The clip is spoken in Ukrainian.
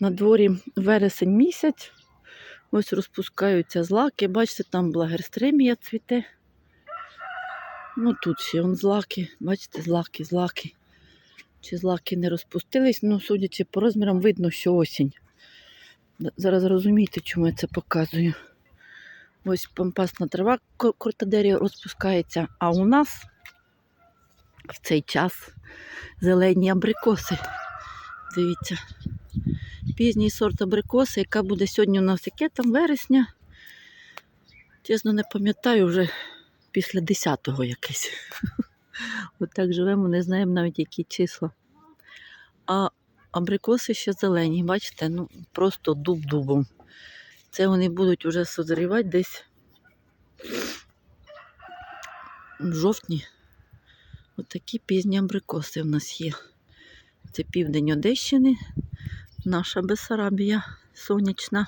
На дворі вересень місяць. Ось розпускаються злаки. Бачите, там благерстремія цвіте. Ну тут ще он злаки. Бачите, злаки, злаки. Чи злаки не розпустились, ну, судячи по розмірам, видно, що осінь. Зараз розумієте, чому я це показую. Ось пампасна трава ко- кортадері розпускається, а у нас в цей час зелені абрикоси. Дивіться. Пізній сорт абрикоси, яка буде сьогодні у нас яке там вересня. Чесно, не пам'ятаю вже після 10-го якесь. Отак живемо, не знаємо навіть які числа. А абрикоси ще зелені, бачите, ну просто дуб дубом. Це вони будуть вже созрівати десь в жовтні. Отакі пізні абрикоси в нас є. Це південь Одещини, наша Бесарабія сонячна.